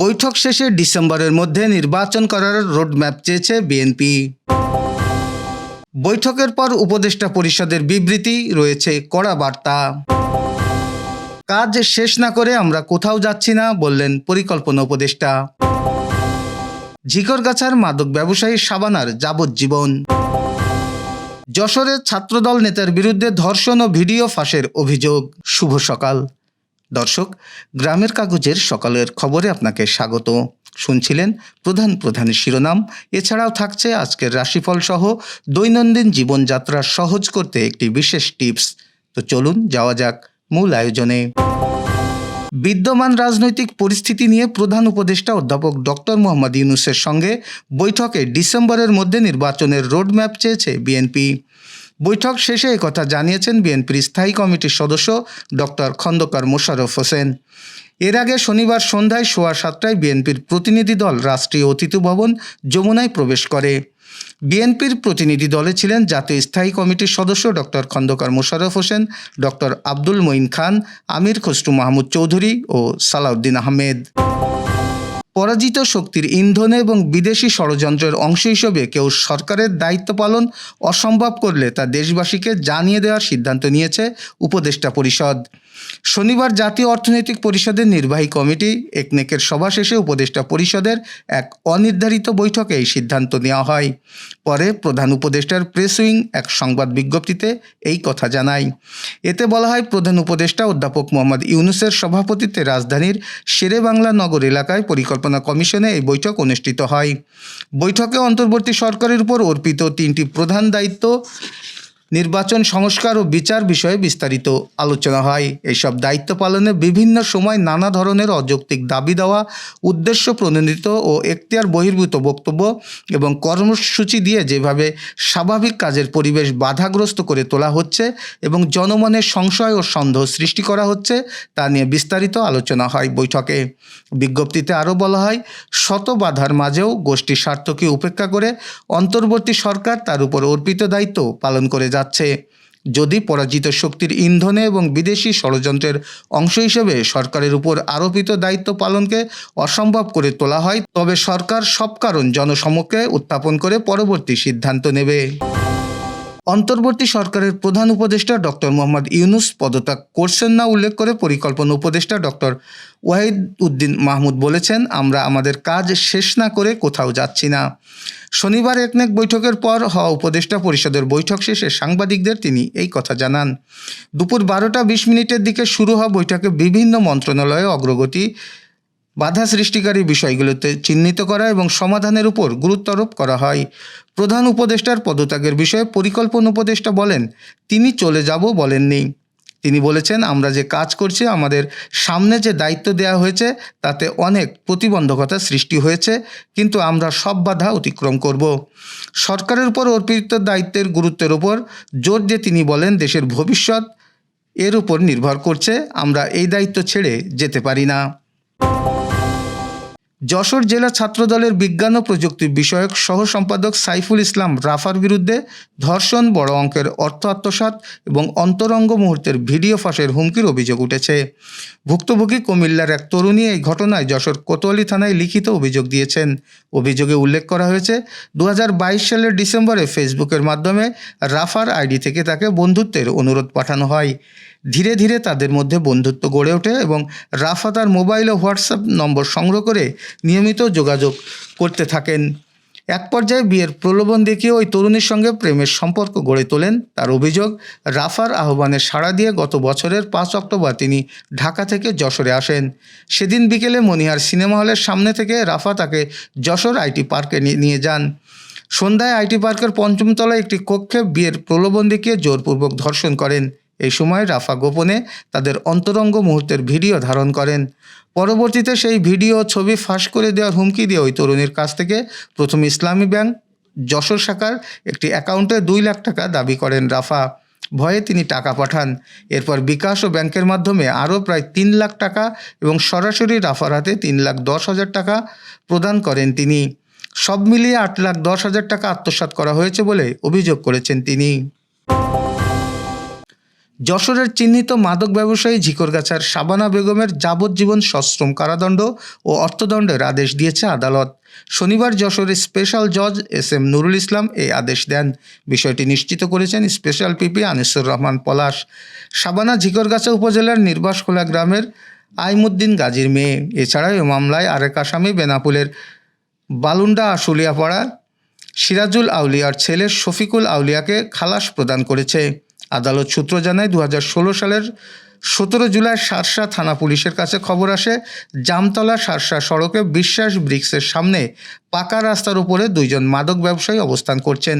বৈঠক শেষে ডিসেম্বরের মধ্যে নির্বাচন করার রোডম্যাপ চেয়েছে বিএনপি। বৈঠকের পর উপদেষ্টা পরিষদের বিবৃতি, রয়েছে কড়া বার্তা। কাজ শেষ না করে আমরা কোথাও যাচ্ছি না, বললেন পরিকল্পনা উপদেষ্টা। ঝিকরগাছার মাদক ব্যবসায়ী সাবানার যাবজ্জীবন। যশোরের ছাত্রদল নেতার বিরুদ্ধে ধর্ষণ ও ভিডিও ফাঁসের অভিযোগ। শুভ সকাল। দর্শক, গ্রামের কাগজের সকালের খবরে আপনাকে স্বাগত। শুনছিলেন প্রধান প্রধান শিরোনাম। এছাড়াও থাকছে আজকের রাশিফল সহ দৈনন্দিন জীবনযাত্রা সহজ করতে একটি বিশেষ টিপস। তো চলুন যাওয়া যাক মূল আয়োজনে। বিদ্যমান রাজনৈতিক পরিস্থিতি নিয়ে প্রধান উপদেষ্টা অধ্যাপক ডক্টর মোহাম্মদ ইউনুসের সঙ্গে বৈঠকে ডিসেম্বরের মধ্যে নির্বাচনের রোডম্যাপ চেয়েছে বিএনপি। বৈঠক শেষে একথা জানিয়েছেন বিএনপির স্থায়ী কমিটির সদস্য ডক্টর খন্দকার মোশাররফ হোসেন। এর আগে শনিবার সন্ধ্যায় সোয়া সাতটায় বিএনপির প্রতিনিধি দল রাষ্ট্রীয় অতিথি ভবন যমুনায় প্রবেশ করে। বিএনপির প্রতিনিধি দলে ছিলেন জাতীয় স্থায়ী কমিটির সদস্য ডক্টর খন্দকার মোশাররফ হোসেন, ডক্টর আব্দুল মঈন খান, আমির খসরু মাহমুদ চৌধুরী ও সালাউদ্দিন আহমেদ। পরাজিত শক্তির ইন্ধনে এবং বিদেশি ষড়যন্ত্রের অংশ হিসেবে কেউ সরকারের দায়িত্ব পালন অসম্ভব করলে তা দেশবাসীকে জানিয়ে দেওয়ার সিদ্ধান্ত নিয়েছে উপদেষ্টা পরিষদ। শনিবার জাতীয় অর্থনৈতিক পরিষদের নির্বাহী কমিটি একনেকের সভা শেষে উপদেষ্টা পরিষদের এক অনির্ধারিত বৈঠকে এই সিদ্ধান্ত নেওয়া হয়। পরে প্রধান উপদেষ্টার প্রেস উইং এক সংবাদ বিজ্ঞপ্তিতে এই কথা জানায়। এতে বলা হয়, প্রধান উপদেষ্টা অধ্যাপক মোহাম্মদ ইউনুসের সভাপতিত্বে রাজধানীর শেরে বাংলা নগর এলাকায় পরিকল্পনা কমিশনে এই বৈঠক অনুষ্ঠিত হয়। বৈঠকে অন্তর্বর্তী সরকারের উপর অর্পিত তিনটি প্রধান দায়িত্ব নির্বাচন, সংস্কার ও বিচার বিষয়ে বিস্তারিত আলোচনা হয়। এইসব দায়িত্ব পালনে বিভিন্ন সময় নানা ধরনের অযৌক্তিক দাবি দেওয়া, উদ্দেশ্য প্রণোদিত ও এখতিয়ার বহির্ভূত বক্তব্য এবং কর্মসূচি দিয়ে যেভাবে স্বাভাবিক কাজের পরিবেশ বাধাগ্রস্ত করে তোলা হচ্ছে এবং জনমনে সংশয় ও সন্দেহ সৃষ্টি করা হচ্ছে, তা নিয়ে বিস্তারিত আলোচনা হয় বৈঠকে। বিজ্ঞপ্তিতে আরও বলা হয়, শত বাধার মাঝেও গোষ্ঠীর স্বার্থকে উপেক্ষা করে অন্তর্বর্তী সরকার তার উপর অর্পিত দায়িত্ব পালন করে যাচ্ছে। যদি পরাজিত শক্তির ইন্ধনে এবং বিদেশি ষড়যন্ত্রের অংশ হিসেবে সরকারের উপর আরোপিত দায়িত্ব পালনকে অসম্ভব করে তোলা হয়, তবে সরকার সব কারণ জনসমক্ষে উত্থাপন করে পরবর্তী সিদ্ধান্ত নেবে। অন্তর্বর্তী সরকারের প্রধান উপদেষ্টা ডক্টর মোহাম্মদ ইউনুস পদত্যাগ করছেন না উল্লেখ করে পরিকল্পনা উপদেষ্টা ডক্টর ওয়াহিদ উদ্দিন মাহমুদ বলেছেন, আমরা আমাদের কাজ শেষ না করে কোথাও যাচ্ছি না। শনিবার একনেক বৈঠকের পর হওয়া উপদেষ্টা পরিষদের বৈঠক শেষে সাংবাদিকদের তিনি এই কথা জানান। দুপুর বারোটা বিশ মিনিটের দিকে শুরু হওয়া বৈঠকে বিভিন্ন মন্ত্রণালয়ে অগ্রগতি বাধা সৃষ্টিকারী বিষয়গুলোতে চিহ্নিত করা এবং সমাধানের উপর গুরুত্ব আরোপ করা হয়। প্রধান উপদেষ্টার পদত্যাগের বিষয়ে পরিকল্পনা উপদেষ্টা বলেন, তিনি চলে যাব বলেননি। তিনি বলেছেন, আমরা যে কাজ করছি, আমাদের সামনে যে দায়িত্ব দেওয়া হয়েছে, তাতে অনেক প্রতিবন্ধকতা সৃষ্টি হয়েছে, কিন্তু আমরা সব বাধা অতিক্রম করব। সরকারের উপর অর্পিত দায়িত্বের গুরুত্বের উপর জোর দিয়ে তিনি বলেন, দেশের ভবিষ্যৎ এর উপর নির্ভর করছে। আমরা এই দায়িত্ব ছেড়ে যেতে পারি না। যশোর জেলা ছাত্রদলের বিজ্ঞান ও প্রযুক্তি বিষয়ক সহ সম্পাদক সাইফুল ইসলাম রাফার বিরুদ্ধে ধর্ষণ, বড় অঙ্কের অর্থ আত্মসাৎ এবং অন্তরঙ্গ মুহূর্তের ভিডিও ফাঁসের হুমকির অভিযোগ উঠেছে। ভুক্তভোগী কুমিল্লার এক তরুণী এই ঘটনায় যশোর কোতোয়ালি থানায় লিখিত অভিযোগ দিয়েছেন। অভিযোগে উল্লেখ করা হয়েছে দু হাজার বাইশ সালের ডিসেম্বরে ফেসবুকের মাধ্যমে রাফার আইডি থেকে তাকে বন্ধুত্বের অনুরোধ পাঠানো হয়। ধীরে ধীরে তাদের মধ্যে বন্ধুত্ব গড়ে ওঠে এবং রাফা তার মোবাইল ও হোয়াটসঅ্যাপ নম্বর সংগ্রহ করে নিয়মিত যোগাযোগ করতে থাকেন। এক পর্যায়ে বিয়ের প্রলোভন দেখিয়ে ওই তরুণীর সঙ্গে প্রেমের সম্পর্ক গড়ে তোলেন। তার অভিযোগ, রাফার আহ্বানে সাড়া দিয়ে গত বছরের পাঁচ অক্টোবর তিনি ঢাকা থেকে যশোরে আসেন। সেদিন বিকেলে মনিহার সিনেমা হলের সামনে থেকে রাফা তাকে যশোর আইটি পার্কে নিয়ে যান। সন্ধ্যায় আইটি পার্কের পঞ্চমতলায় একটি কক্ষে বিয়ের প্রলোভন দেখিয়ে জোরপূর্বক ধর্ষণ করেন। এই সময় রাফা গোপনে তাদের অন্তরঙ্গ মুহূর্তের ভিডিও ধারণ করেন। পরবর্তীতে সেই ভিডিও ছবি ফাঁস করে দেওয়ার হুমকি দিয়ে ওই তরুণীর কাছ থেকে প্রথম ইসলামী ব্যাংক যশোর শাখার একটি অ্যাকাউন্টে দুই লাখ টাকা দাবি করেন রাফা। ভয়ে তিনি টাকা পাঠান। এরপর বিকাশ ও ব্যাংকের মাধ্যমে আরও প্রায় তিন লাখ টাকা এবং সরাসরি রাফার হাতে তিন লাখ দশ হাজার টাকা প্রদান করেন তিনি। সব মিলিয়ে আট লাখ দশ হাজার টাকা আত্মসাৎ করা হয়েছে বলে অভিযোগ করেছেন তিনি। যশোরের চিহ্নিত মাদক ব্যবসায়ী ঝিকরগাছার শাবানা বেগমের যাবজ্জীবন সশ্রম কারাদণ্ড ও অর্থদণ্ডের আদেশ দিয়েছে আদালত। শনিবার যশোরের স্পেশাল জজ এস এম নুরুল ইসলাম এই আদেশ দেন। বিষয়টি নিশ্চিত করেছেন স্পেশাল পিপি আনিসুর রহমান পলাশ। শাবানা ঝিকরগাছা উপজেলার নির্বাসখোলা গ্রামের আইমুদ্দিন গাজীর মেয়ে। এছাড়াও এ মামলায় আরেক আসামি বেনাপুলের বালুন্ডা আশুলিয়াপাড়া, সিরাজুল আউলিয়ার ছেলে শফিকুল আউলিয়াকে খালাস প্রদান করেছে। আদালত সূত্র জানায় দু হাজার ষোলো সালের সতেরো জুলাই সারসা থানা পুলিশের কাছে খবর আসে, জামতলা সারসা সড়কে বিশ্বাস ব্রিক্সের সামনে পাকা রাস্তার উপরে দুইজন মাদক ব্যবসায়ী অবস্থান করছেন।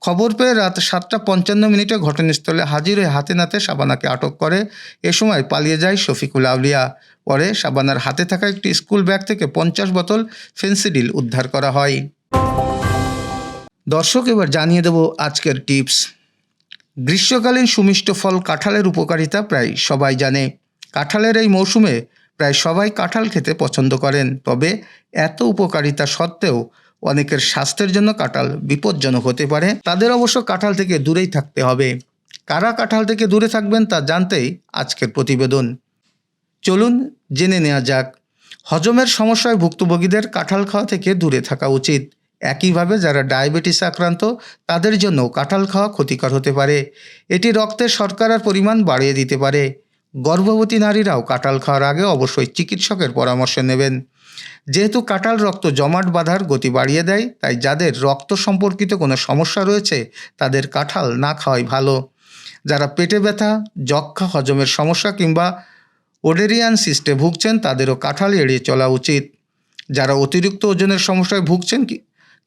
খবর পেয়ে রাত সাতটা পঞ্চান্ন মিনিটে ঘটনাস্থলে হাজির হয়ে হাতে নাতে শাবানাকে আটক করে। এ সময় পালিয়ে যায় শফিকুল আউলিয়া। পরে শাবানার হাতে থাকা একটি স্কুল ব্যাগ থেকে পঞ্চাশ বোতল ফেন্সিডিল উদ্ধার করা হয়। দর্শক, এবার জানিয়ে দেব আজকের টিপস। গ্রীষ্মকালীন সুমিষ্ট ফল কাঁঠালের উপকারিতা প্রায় সবাই জানে। কাঁঠালের এই মৌসুমে প্রায় সবাই কাঁঠাল খেতে পছন্দ করেন, তবে এত উপকারিতা সত্ত্বেও অনেকের স্বাস্থ্যের জন্য কাঁঠাল বিপজ্জনক হতে পারে। তাদের অবশ্য কাঁঠাল থেকে দূরেই থাকতে হবে। কারা কাঁঠাল থেকে দূরে থাকবেন তা জানতেই আজকের প্রতিবেদন। চলুন জেনে নেওয়া যাক। হজমের সমস্যায় ভুক্তভোগীদের কাঁঠাল খাওয়া থেকে দূরে থাকা উচিত। একইভাবে যারা ডায়াবেটিস আক্রান্ত, তাদের জন্য কাঁঠাল খাওয়া ক্ষতিকর হতে পারে। এটি রক্তে শর্করার পরিমাণ বাড়িয়ে দিতে পারে। গর্ভবতী নারীরাও কাঁঠাল খাওয়ার আগে অবশ্যই চিকিৎসকের পরামর্শ নেবেন। যেহেতু কাঁঠাল রক্ত জমাট বাঁধার গতি বাড়িয়ে দেয়, তাই যাদের রক্ত সম্পর্কিত কোনো সমস্যা রয়েছে, তাদের কাঁঠাল না খাওয়াই ভালো। যারা পেটে ব্যথা যক্ষা হজমের সমস্যা কিংবা ওডেরিয়ান সিস্টে ভুগছেন, তাদেরও কাঁঠাল এড়িয়ে চলা উচিত। যারা অতিরিক্ত ওজনের সমস্যায় ভুগছেন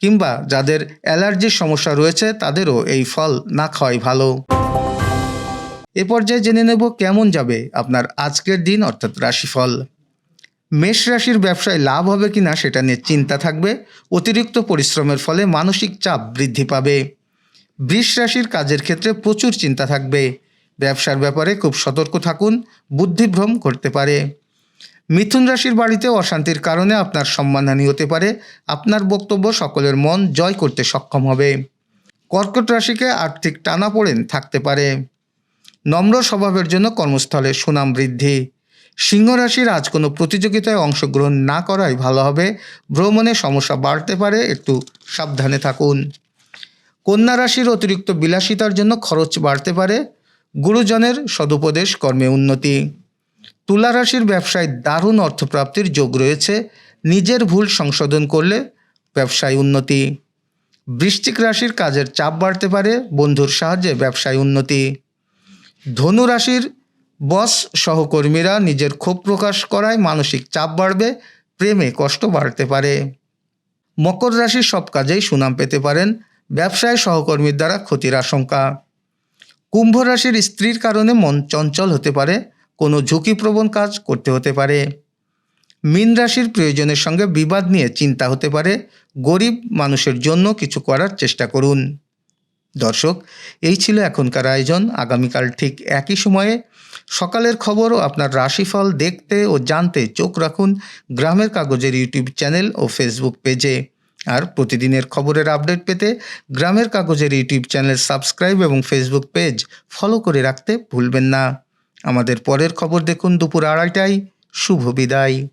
কিংবা যাদের অ্যালার্জির সমস্যা রয়েছে, তাদেরও এই ফল না খাওয়াই ভালো। এ পর্যায়ে জেনে নেব কেমন যাবে আপনার আজকের দিন, অর্থাৎ রাশিফল। মেষ রাশির ব্যবসায় লাভ হবে কিনা সেটা নিয়ে চিন্তা থাকবে। অতিরিক্ত পরিশ্রমের ফলে মানসিক চাপ বৃদ্ধি পাবে। বৃষ রাশির কাজের ক্ষেত্রে প্রচুর চিন্তা থাকবে। ব্যবসার ব্যাপারে খুব সতর্ক থাকুন, বুদ্ধিভ্রম করতে পারে। মিথুন রাশির বাড়িতে অশান্তির কারণে আপনার সম্মানহানি হতে পারে। আপনার বক্তব্য সকলের মন জয় করতে সক্ষম হবে। কর্কট রাশিকে আর্থিক টানাপোড়েন থাকতে পারে। নম্র স্বভাবের জন্য কর্মস্থলে সুনাম বৃদ্ধি। সিংহ রাশির আজ কোনো প্রতিযোগিতায় অংশগ্রহণ না করাই ভালো হবে। ভ্রমণে সমস্যা বাড়তে পারে, একটু সাবধানে থাকুন। কন্যা রাশির অতিরিক্ত বিলাসিতার জন্য খরচ বাড়তে পারে। গুরুজনের সদুপদেশ কর্মে উন্নতি। তুলা রাশির ব্যবসায় দারুণ অর্থপ্রাপ্তির যোগ রয়েছে। নিজের ভুল সংশোধন করলে ব্যবসায় উন্নতি। বৃশ্চিক রাশির কাজের চাপ বাড়তে পারে, বন্ধুর সাহায্যে ব্যবসায় উন্নতি। ধনু রাশির বস সহকর্মীরা নিজের ক্ষোভ প্রকাশ করায় মানসিক চাপ বাড়বে, প্রেমে কষ্ট বাড়তে পারে। মকর রাশির সব কাজেই সুনাম পেতে পারেন, ব্যবসায় সহকর্মীর দ্বারা ক্ষতির আশঙ্কা। কুম্ভ রাশির স্ত্রীর কারণে মন চঞ্চল হতে পারে কোনো ঝুঁকিপ্রবণ কাজ করতে হতে পারে। মীন রাশির প্রয়োজনের সঙ্গে বিবাদ নিয়ে চিন্তা হতে পারে। গরিব মানুষের জন্য কিছু করার চেষ্টা করুন। দর্শক, এই ছিল এখনকার আয়োজন। আগামীকাল ঠিক একই সময়ে সকালের খবর ও আপনার রাশিফল দেখতে ও জানতে চোখ রাখুন গ্রামের কাগজের ইউটিউব চ্যানেল ও ফেসবুক পেজে। আর প্রতিদিনের খবরের আপডেট পেতে গ্রামের কাগজের ইউটিউব চ্যানেল সাবস্ক্রাইব এবং ফেসবুক পেজ ফলো করে রাখতে ভুলবেন না। আমাদের পরের খবর দেখুন দুপুর আড়াইটায়। শুভ বিদায়।